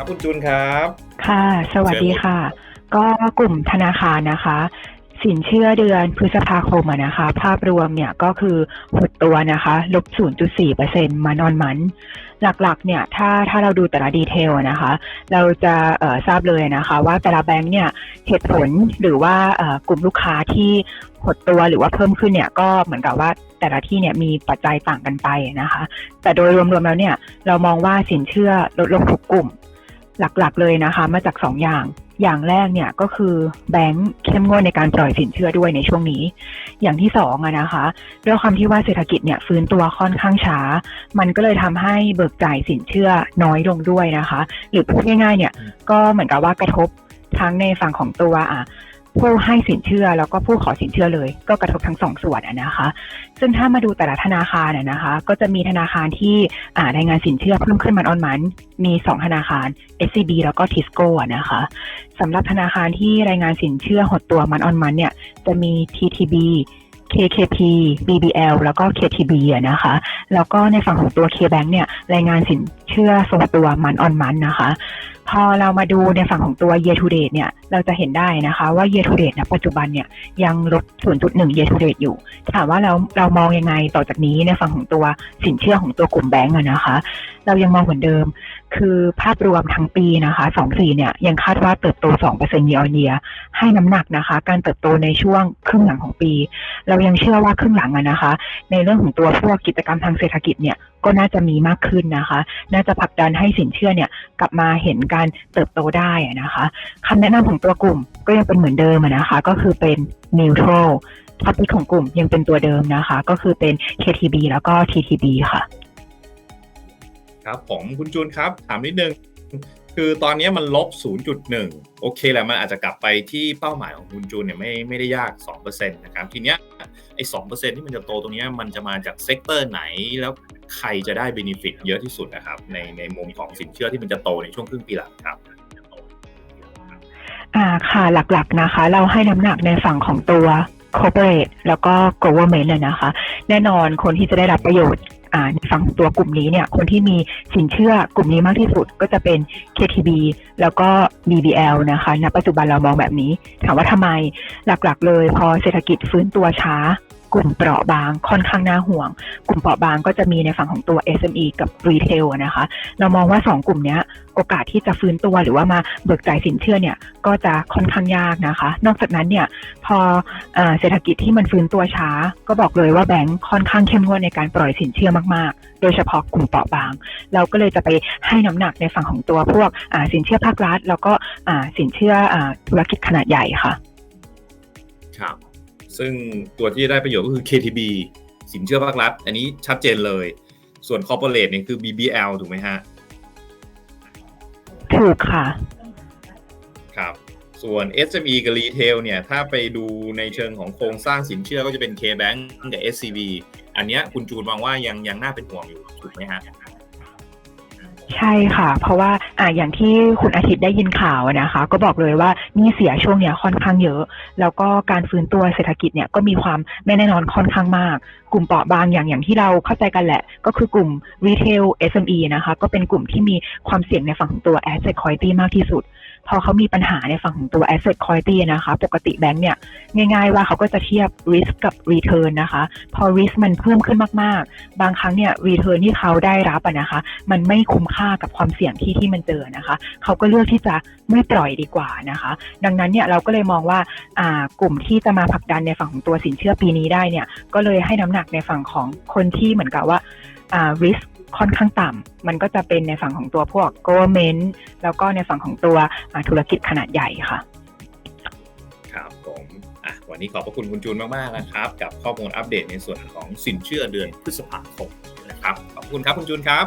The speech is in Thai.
ดีครับคุณจูนครับ ค่ะ สวัสดีค่ะ ก็กลุ่มธนาคารนะคะ สินเชื่อเดือนพฤษภาคมอะนะคะ ภาพรวมเนี่ยก็คือหดตัวนะคะลบ 0.4%มานอนมัน หลักๆ เนี่ยถ้าถ้าเราดูแต่ละดีเทลอะนะคะ เราจะเอ่อทราบเลยนะคะ ว่าแต่ละแบงก์เนี่ยเหตุผลหรือว่าเอ่อกลุ่มลูกค้าที่หดตัวหรือว่าเพิ่มขึ้นเนี่ยก็เหมือนกับว่าแต่ละที่เนี่ยมีปัจจัยต่างกันไปนะคะ แต่โดยรวมๆแล้วเนี่ยเรามองว่าสินเชื่อลดลงทุกกลุ่ม หลักๆเลยนะคะ มาจากสองอย่าง อย่างแรกเนี่ยก็คือแบงก์เข้มงวดในการปล่อยสินเชื่อด้วยในช่วงนี้ อย่างที่สองอะนะคะด้วยความที่ว่าเศรษฐกิจเนี่ยฟื้นตัวค่อนข้างช้า มันก็เลยทำให้เบิกจ่ายสินเชื่อน้อยลงด้วยนะคะ หรือพูดง่ายๆเนี่ยก็เหมือนกับว่ากระทบทั้งในฝั่งของตัวอะ ผู้ให้สินเชื่อแล้วก็ผู้ขอสินเชื่อเลย ก็กระทบทั้งสองส่วนนะคะ ซึ่งถ้ามาดูแต่ละธนาคารนะคะ ก็จะมีธนาคารที่ารายงานสินเชื่อเพิ่มขึ้นมันออนมันมี 2 ธนาคาร SCB แล้วก็ Tisco นะคะสำหรับธนาคารที่รายงานสินเชื่อหดตัวมันออนมันเนี่ยจะมี TTB KKP BBL แล้วก็ KTB นะคะ แล้วก็ในฝั่งของตัว KBank เนี่ยรายงานสินเชื่อทรงตัวมันออนมันนะคะ พอเรามาดูในฝั่งของตัว year to date เนี่ย เราจะเห็นได้นะคะว่า year to date ณปัจจุบันเนี่ยยังลบ0.1 year to date อยู่ ถามว่าเราเรามองยังไงต่อจากนี้ในฝั่งของตัวสินเชื่อของตัวกลุ่มแบงก์อะนะคะ เรายังมองเหมือนเดิม คือภาพรวมทั้งปีนะคะ24เนี่ยยังคาดว่าเติบโต 2% year on year ให้น้ำหนักนะคะ การเติบโตในช่วงครึ่งหลังของปี เรายังเชื่อว่าครึ่งหลังอะนะคะ ในเรื่องของตัวพวกกิจกรรมทางเศรษฐกิจเนี่ยก็น่าจะมีมากขึ้นนะคะ น่าจะผลักดันให้สินเชื่อเนี่ยกลับมาเห็นการเติบโตได้นะคะคำแนะนำของตัวกลุ่มก็ยังเป็นเหมือนเดิมนะคะ ก็คือเป็น neutral ท็อปิกของกลุ่มยังเป็นตัวเดิมนะคะ ก็คือเป็น KTB แล้วก็ TTB ค่ะ ครับผมคุณจูนครับ ถามนิดนึง คือตอนนี้มันลบ 0.1 โอเคแหละมันอาจจะกลับไปที่เป้าหมายของคุณจูนเนี่ยไม่ไม่ได้ยาก 2%นะครับ ทีเนี้ยไอ้2%ที่มันจะโตตรงเนี้ยมันจะมาจากเซกเตอร์ไหนแล้ว ใครจะได้เบนฟิตเยอะที่สุดนะครับ ในในมุมของสินเชื่อที่มันจะโตในช่วงครึ่งปีหลังครับอ่าค่ะหลักๆนะคะ เราให้น้ำหนักในฝั่งของตัว corporate แล้วก็ government เลยนะคะ แน่นอนคนที่จะได้รับประโยชน์อ่าในฝั่งตัวกลุ่มนี้เนี่ย คนที่มีสินเชื่อกลุ่มนี้มากที่สุดก็จะเป็น KTB แล้วก็ BBL นะคะณปัจจุบันเรามองแบบนี้ ถามว่าทำไมหลักๆเลย พอเศรษฐกิจฟื้นตัวช้า กลุ่มเปราะบางค่อนข้างน่าห่วง กลุ่มเปราะบางก็จะมีในฝั่งของตัว SME กับ Retail อะนะคะ เรามองว่า 2 กลุ่มนี้โอกาสที่จะฟื้นตัวหรือว่ามาเบิกจ่ายสินเชื่อเนี่ยก็จะค่อนข้างยากนะคะ นอกจากนั้นเนี่ยพอเศรษฐกิจที่มันฟื้นตัวช้า ก็บอกเลยว่าแบงค์ค่อนข้างเข้มงวดในการปล่อยสินเชื่อมากๆ โดยเฉพาะกลุ่มเปราะบาง เราก็เลยจะไปให้น้ำหนักในฝั่งของตัวพวกสินเชื่อภาครัฐ แล้วก็สินเชื่อธุรกิจขนาดใหญ่ค่ะ ครับ ซึ่งตัวที่ได้ประโยชน์ก็คือ KTB สินเชื่อภาครัฐ อันนี้ชัดเจนเลย ส่วน Corporate เนี่ยคือ BBL ถูกไหมฮะ ถูกค่ะ ครับ ส่วน SME กับ Retail เนี่ย ถ้าไปดูในเชิงของโครงสร้างสินเชื่อก็จะเป็น KBank กับ SCB อันเนี้ยคุณจูนมองว่ายังยังน่าเป็นห่วงอยู่ถูกไหมฮะ ใช่ค่ะ เพราะว่าอ่าอย่างที่คุณอาทิตย์ได้ยินข่าวนะคะ ก็บอกเลยว่านี่เสียช่วงเนี้ยค่อนข้างเยอะ แล้วก็การฟื้นตัวเศรษฐกิจเนี่ยก็มีความไม่แน่นอนค่อนข้างมาก กลุ่มเปราะบางอย่างอย่างที่เราเข้าใจกันแหละ ก็คือกลุ่มรีเทล SME นะคะ ก็เป็นกลุ่มที่มีความเสี่ยงในฝั่งของตัว asset quality มากที่สุดพอเขามีปัญหาในฝั่งของตัว asset quality นะคะ ปกติแบงก์เนี่ย ง่ายๆว่าเขาก็จะเทียบ risk กับ return นะคะ พอ risk มันเพิ่มขึ้นมากๆ บางครั้งเนี่ย return ที่เขาได้รับนะคะ มันไม่คุ้มค่ากับความเสี่ยงที่ที่มันเจอนะคะ เขาก็เลือกที่จะไม่ปล่อยดีกว่านะคะ ดังนั้นเนี่ยเราก็เลยมองว่ากลุ่มที่จะมาผลักดันในฝั่งของตัวสินเชื่อปีนี้ได้เนี่ย ก็เลยให้น้ำหนักในฝั่งของคนที่เหมือนกับว่า risk ค่อนข้างต่ำ มันก็จะเป็นในฝั่งของตัวพวก government แล้วก็ในฝั่งของตัวธุรกิจขนาดใหญ่ค่ะ ครับผมอะวันนี้ขอบพระคุณคุณจูนมาก ๆ นะครับ กับข้อมูลอัปเดตในส่วนของสินเชื่อเดือนพฤษภาคมนะครับ ขอบคุณครับคุณจูนครับ